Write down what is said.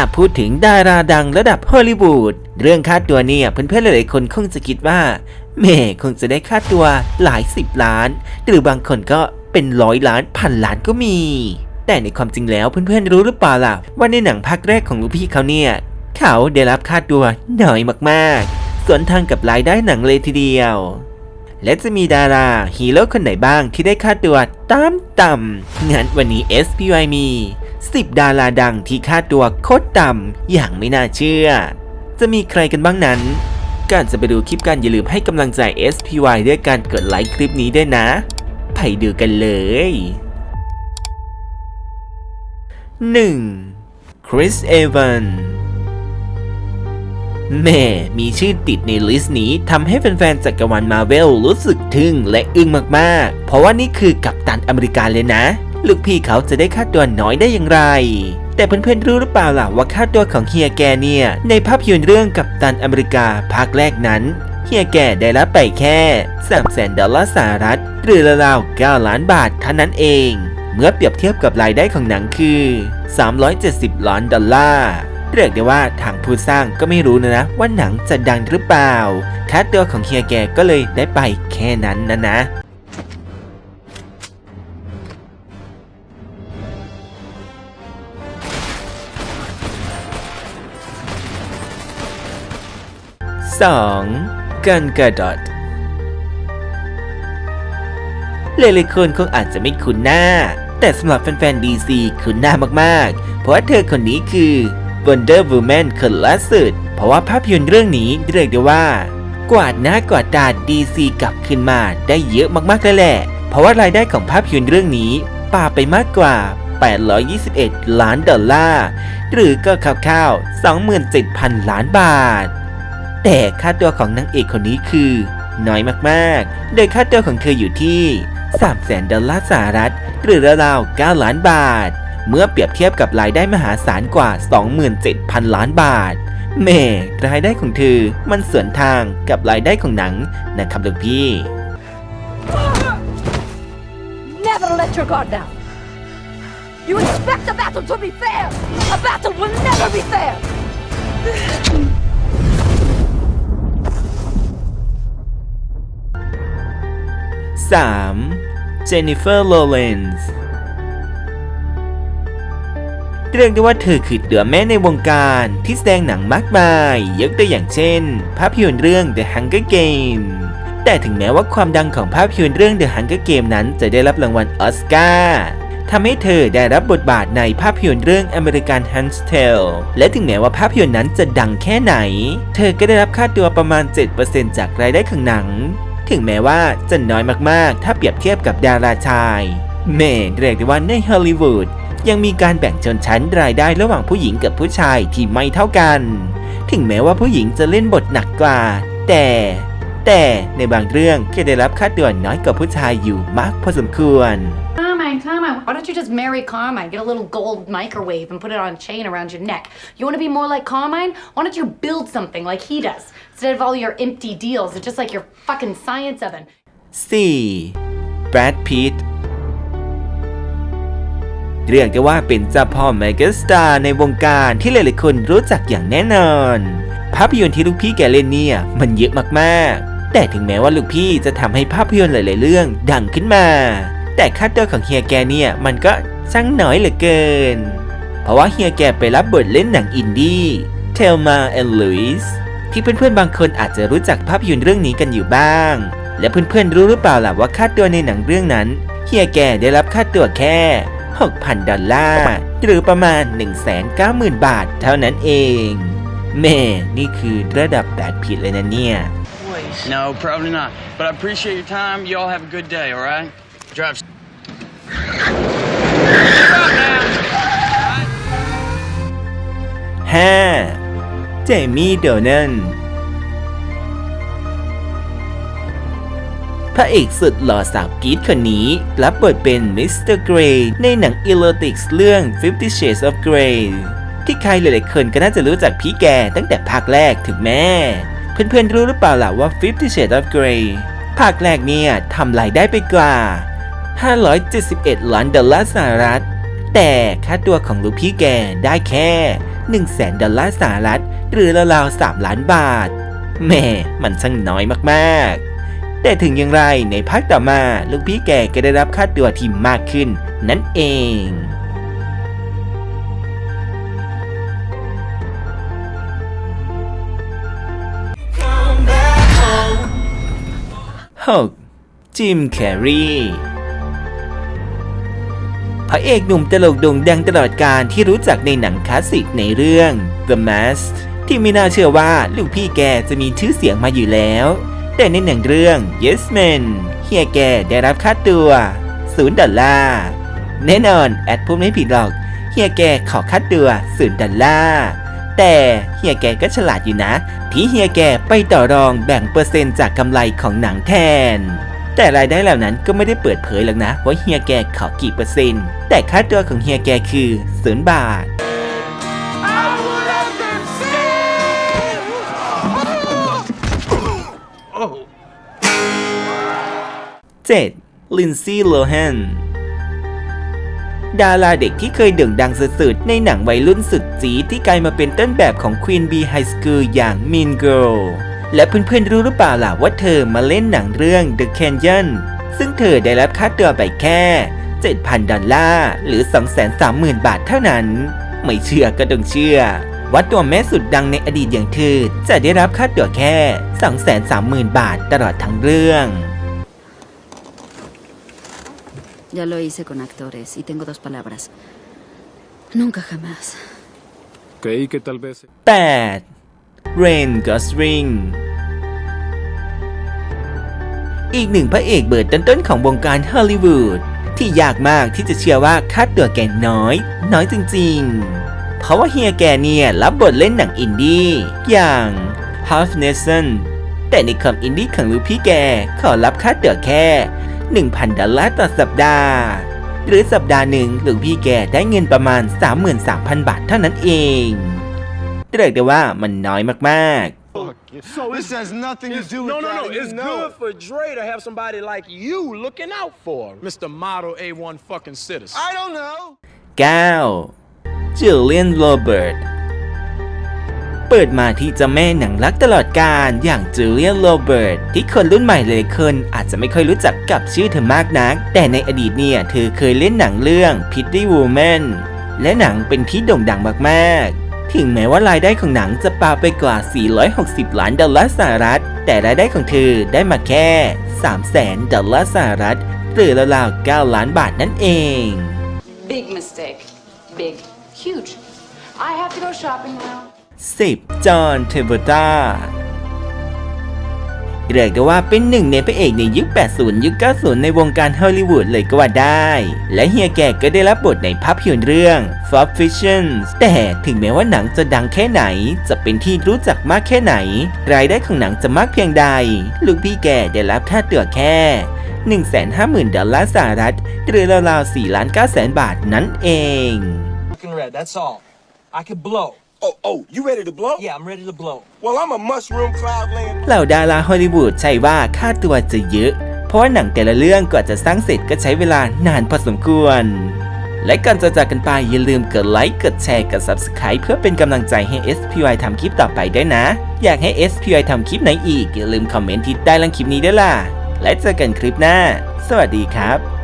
ถ้าพูดถึงดาราดังระดับฮอลลีวูดเรื่องค่าตัวเนี่ยเพื่อนๆหลายๆคนคงจะคิดว่าแม่คงจะได้ค่าตัวหลายสิบล้าน หรือบางคนก็เป็นร้อยล้านพันล้านก็มี แต่ในความจริงแล้วเพื่อนๆรู้หรือเปล่าล่ะว่าในหนังภาคแรกของลูกพี่เขาเนี่ย เขาได้รับค่าตัวน้อยมากๆ ส่วนทางกับรายได้หนังเลยทีเดียว และจะมีดาราฮีโร่คนไหนบ้างที่ได้ค่าตัวตามต่ำงั้นวันนี้ SPY มี 10 ดาราดังที่ค่าตัวโคตรต่ำอย่างไม่น่าเชื่อ จะมีใครกันบ้างนั้นก่อนจะไปดูคลิปกันอย่าลืมให้กำลังใจ SPY ด้วยการกดไลค์คลิปนี้ด้วยนะ ไปดูกันเลย 1. คริสเอวันแม่มีชื่อติดในลิสต์นี้ทำให้แฟนๆจักรวาลมาเวลรู้สึกทึ่งและอึ้งมากๆ เพราะว่านี่คือกัปตันอเมริกาเลยนะ ลูกพี่เขาจะได้ค่าตัวน้อยได้อย่างไร แต่เพื่อนๆรู้หรือเปล่าล่ะว่าค่าตัวของเฮียแกเนี่ย ในภาพยนตร์เรื่องกัปตันอเมริกาภาคแรกนั้นเฮียแกได้รับไปแค่3แสนดอลลาร์สหรัฐ หรือราวๆ9ล้านบาทเท่านั้นเอง เมื่อเปรียบเทียบกับรายได้ของหนังคือ 370 ล้านดอลลาร์เรียกได้ว่าทางผู้สร้างก็ไม่รู้นะนะว่าหนังจะดังหรือเปล่าค่าตัวของเฮียแกก็เลยได้ไปแค่นั้นนะนะ 2. กันกระดดหลายๆคนคงอาจจะไม่คุ้นหน้า แต่สำหรับแฟนๆ DC คุ้นหน้ามากๆ เพราะว่าเธอคนนี้คือ Wonder Woman คนล่าสุด เพราะว่าภาพยนตร์เรื่องนี้เรียกได้ว่า กวาดหน้ากวาดตา DC กลับขึ้นมาได้เยอะมากๆเลยแหละ เพราะว่ารายได้ของภาพยนตร์เรื่องนี้ป่าไปมากกว่า 821 ล้านดอลลาร์ หรือก็คร่าวๆ 27,000 ล้านบาท แต่ค่าตัวของนางเอกคนนี้คือ น้อยมากๆ โดยค่าตัวของเธออยู่ที่3แสนดอลลาร์สหรัฐ หรือราวๆ9ล้านบาท เมื่อเปรียบเทียบกับรายได้มหาศาลกว่า 27,000 ล้านบาทแม่รายได้ของเธอมันสวนทางกับรายได้ของหนังนะครับลูกพี่ Never let your guard down. You expect a battle to be fair. A battle will never be fair. 3. เจนนิเฟอร์โลเรนซ์เรียกได้ว่าเธอคือเดือแม่ในวงการที่แสดงหนังมากมายยกตัวอย่างเช่น ภาพยนตร์เรื่อง The Hunger Game แต่ถึงแม้ว่าความดังของภาพยนตร์เรื่อง The Hunger Game นั้นจะได้รับรางวัลออสการ์ทำให้เธอได้รับบทบาทในภาพยนตร์เรื่อง American Hand's Tale และถึงแม้ว่าภาพยนตร์นั้นจะดังแค่ไหน เธอก็ได้รับค่าตัวประมาณ 7%จากรายได้ของหนัง ถึงแม้ว่าจะน้อยมากๆ ถ้าเปรียบเทียบกับดาราชายแม่เรียกได้ว่าในฮอลลีวูดยังมีการแบ่งชนชั้นรายได้ระหว่างผู้หญิงกับผู้ชายที่ไม่เท่ากัน ถึงแม้ว่าผู้หญิงจะเล่นบทหนักกว่า แต่ แต่ในบางเรื่องก็ได้รับค่าตัวน้อยกว่าผู้ชายอยู่มากพอสมควร why don't you just marry Carmine? Get a little gold microwave and put it on a chain around your neck. You want to be more like Carmine? Why don't you build something like he does? Instead of all your empty deals, it's just like your fucking science oven. 4. Brad Pitt เรียกได้ว่าเป็นเจ้าพ่อเมกาสตาร์ในวงการที่หลายๆคนรู้จักอย่างแน่นอน ภาพยนตร์ที่ลูกพี่แกเล่นเนี่ย มันเยอะมากๆ แต่ถึงแม้ว่าลูกพี่จะทำให้ภาพยนตร์หลาย ๆ เรื่องดังขึ้นมา แต่ค่าตัวของเฮียแกเนี่ยมันก็ช่างน้อยเหลือเกิน เพราะว่าเฮียแกไปรับบทเล่นหนังอินดี้ Thelma and Louise ที่เพื่อนๆบางคนอาจจะรู้จักภาพยนตร์เรื่องนี้กันอยู่บ้าง และเพื่อนๆรู้หรือเปล่าล่ะว่าค่าตัวในหนังเรื่องนั้นเฮียแกได้รับค่าตัวแค่ 6,000 ดอลลาร์ หรือประมาณ 190,000 บาทเท่านั้นเอง แม่ นี่คือระดับแบดผิดเลยนะเนี่ย No, probably not. But I appreciate your time. You all have a good day, alright Drive. เจมี่โดนันพระเอกสุดหล่อสาวกีดคนนี้ รับบทเป็นมิสเตอร์เกรย์ในหนังอีโรติกส์เรื่อง Fifty Shades of Grey ที่ใครหลายๆคนก็น่าจะรู้จักพี่แกตั้งแต่ภาคแรกถึงแม่ เพื่อนๆรู้หรือเปล่าล่ะว่า Fifty Shades of Grey ภาคแรกเนี่ยทำรายได้ไปกว่า 571 ล้านดอลลาร์สหรัฐ แต่ค่าตัวของลูกพี่แกได้แค่ 1 0 0 0 0แสนดอลลาร์สหรัฐ หรือราวๆ3ล้านบาทแม่มันช่างน้อยมากๆ แต่ถึงอย่างไรในภาคต่อมาลูกพี่แกก็ได้รับค่าตัวที่มากขึ้น นั่นเอง 6. จิมแคร์รี พระเอกหนุ่มตลกโด่งดังตลอดการที่รู้จักในหนังคลาสสิกในเรื่อง The Mask ที่ไม่น่าเชื่อว่าลูกพี่แกจะมีชื่อเสียงมาอยู่แล้ว แต่ในหนังเรื่อง Yes Man เฮียแกได้รับค่าตัว0ดอลลาร์แน่นอนแอดพูดไม่ผิดหรอกเฮียแกขอค่าตัว0ดอลลาร์แต่เฮียแกก็ฉลาดอยู่นะ ที่เฮียแกไปต่อรองแบ่งเปอร์เซ็นต์จากกำไรของหนังแทน แต่รายได้เหล่านั้นก็ไม่ได้เปิดเผยหรอกนะว่าเฮียแกขอกี่เปอร์เซ็นต์ แต่ค่าตัวของเฮียแกคือศูนย์บาท 7. ลินซี่โลแฮนดาราเด็กที่เคยโด่งดังสุดๆ ในหนังวัยรุ่นสุดจีที่กลายมาเป็นต้นแบบของ Queen Bee High School อย่าง Mean Girl และเพื่อนๆรู้หรือเปล่าล่ะว่าเธอมาเล่นหนังเรื่อง The Canyon ซึ่งเธอได้รับค่าตัวไปแค่ 7,000 ดอลลาร์หรือ 230,000 บาทเท่านั้น ไม่เชื่อก็ต้องเชื่อ ว่าตัวแม่สุดดังในอดีตอย่างเธอจะได้รับค่าตัวแค่ 230,000 บาทตลอดทั้งเรื่อง Ya lo hice con actores y tengo dos palabras. Nunca jamás. Creí que tal vez... 8. Rain Gosling อีกหนึ่งพระเอกเบิร์ดต้นๆของวงการฮอลลีวูดที่ยากมากที่จะเชื่อว่าค่าตัวแกน้อย น้อยจริงๆ เพราะว่าเฮียแกเนี่ยรับบทเล่นหนังอินดี้อย่าง Half Nelson แต่ในคอมอินดี้ของลูกพี่แกขอรับค่าตัวแค่ 1,000 ดอลลาร์ต่อสัปดาห์ หรือสัปดาห์หนึ่งลูกพี่แกได้เงินประมาณ 33,000 บาทเท่านั้นเอง เรียกได้ว่ามันน้อยมากๆ So this has nothing to do with No, no, that. no. and you It's know good it. for Dre to have somebody like you looking out for him. Mr. Model A1 fucking citizen. I don't know. 9. จิลเลียนโรเบิร์ตเปิดมาที่เจ้าแม่หนังรักตลอดการอย่างจูเลียนโรเบิร์ตที่คนรุ่นใหม่หลายๆคนอาจจะไม่ค่อยรู้จักกับชื่อเธอมากนัก แต่ในอดีตเนี่ย เธอเคยเล่นหนังเรื่อง Pretty Woman และหนังเป็นที่โด่งดังมากๆ ถึงแม้ว่ารายได้ของหนังจะปาไปกว่า 460 ล้านดอลลาร์สหรัฐ แต่รายได้ของเธอได้มาแค่ 300,000 ดอลลาร์สหรัฐ หรือราวๆ 9 ล้านบาทนั่นเอง Big mistake. Big. Huge. I have to go shopping now. 10. จอห์นเทเบอร์ตา เรียกได้ว่าเป็นหนึ่งในพระเอกในยุค 80 ยุค 90 ในวงการฮอลลีวูดเลยก็ว่าได้ และเฮียแกก็ได้รับบทในภาพยนตร์เรื่อง f o r Fiction แต่ถึงแม้ว่าหนังจะดังแค่ไหน จะเป็นที่รู้จักมากแค่ไหน รายได้ของหนังจะมากเพียงใด ลูกพี่แกได้รับค่าตัวแค่ 150,000 ดอลลาร์สหรัฐ หรือราวๆ4ล้าน9แสนบาทนั่นเอง that's all. I can blow. Oh, oh, you ready to blow? Yeah, I'm ready to blow. Well, I'm a mushroom cloud land. เหล่าดาราฮอลลีวูดใช่ว่าค่าตัวจะเยอะ เพราะว่าหนังแต่ละเรื่องกว่าจะสร้างเสร็จก็ใช้เวลานานพอสมควร และก่อนจะจากกันไปอย่าลืมกดไลค์ กดแชร์ กด Subscribe เพื่อเป็นกำลังใจให้ SPY ทำคลิปต่อไปด้วยนะ อยากให้ SPY ทำคลิปไหนอีก อย่าลืมคอมเมนต์ที่ใต้ล่างคลิปนี้ด้วยล่ะ และเจอกันคลิปหน้า สวัสดีครับ